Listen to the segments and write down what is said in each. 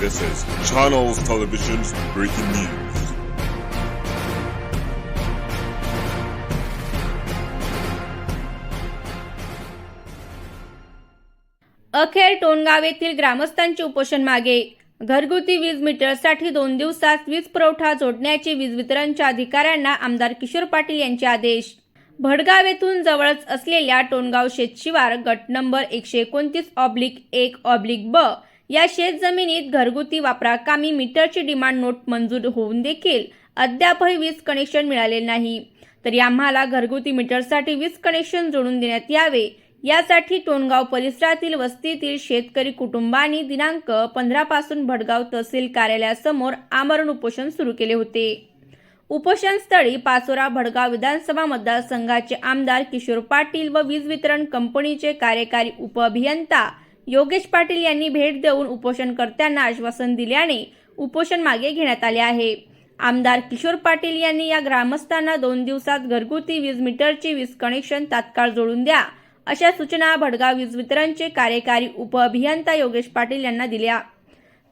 This is Channels Television's breaking news. अखेर टोणगाव येथील ग्रामस्थांचे उपोषण मागे घरगुती वीज मीटरसाठी दोन दिवसात वीज पुरवठा जोडण्याचे वीज वितरणच्या अधिकाऱ्यांना आमदार किशोर पाटील यांचे आदेश भडगाव येथून जवळच असलेल्या टोणगाव शेतशिवार गट नंबर एकशे एकोणतीस ऑब्लिक एक ऑब्लिक ब या शेतजमिनीत घरगुती वापराकामी मीटरची डिमांड नोट मंजूर होऊन देखील अद्यापही वीज कनेक्शन मिळाले नाही. तरी आम्हाला घरगुती मीटरसाठी वीज कनेक्शन जोडून देण्यात यावे. यासाठी टोणगाव परिसरातील वस्तीतील शेतकरी कुटुंबांनी दिनांक पंधरापासून भडगाव तहसील कार्यालयासमोर आमरण उपोषण सुरू केले होते. उपोषणस्थळी पाचोरा भडगाव विधानसभा मतदारसंघाचे आमदार किशोर पाटील व वीज वितरण कंपनीचे कार्यकारी उपअभियंता योगेश पाटील यांनी भेट देऊन उपोषणकर्त्यांना आश्वासन दिल्याने उपोषण मागे घेण्यात आले आहे. आमदार किशोर पाटील यांनी या ग्रामस्थांना दोन दिवसात घरगुती वीज मीटरची वीज कनेक्शन तात्काळ जोडून द्या अशा सूचना भडगाव वीज वितरणचे कार्यकारी उपअभियंता योगेश पाटील यांना दिल्या.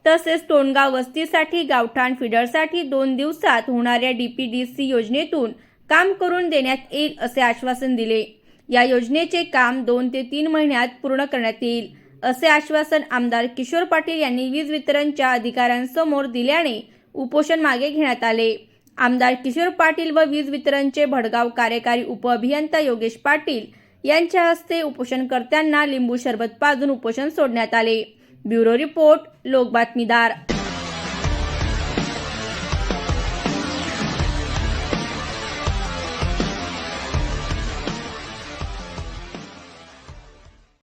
तसेच टोणगाव वस्तीसाठी गावठाण फिडरसाठी दोन दिवसात होणाऱ्या डी पी डी सी योजनेतून काम करून देण्यात येईल असे आश्वासन दिले. या योजनेचे काम दोन ते तीन महिन्यात पूर्ण करण्यात येईल. असे आश्वासन आमदार किशोर पाटील यांनी वीज वितरणच्या अधिकाऱ्यांसमोर दिल्याने उपोषण मागे घेण्यात आले. आमदार किशोर पाटील व वीज वितरणचे भडगाव कार्यकारी उपअभियंता योगेश पाटील यांच्या हस्ते उपोषणकर्त्यांना लिंबू सरबत पाजून उपोषण सोडण्यात आले. Bureau report Lokbatmidar.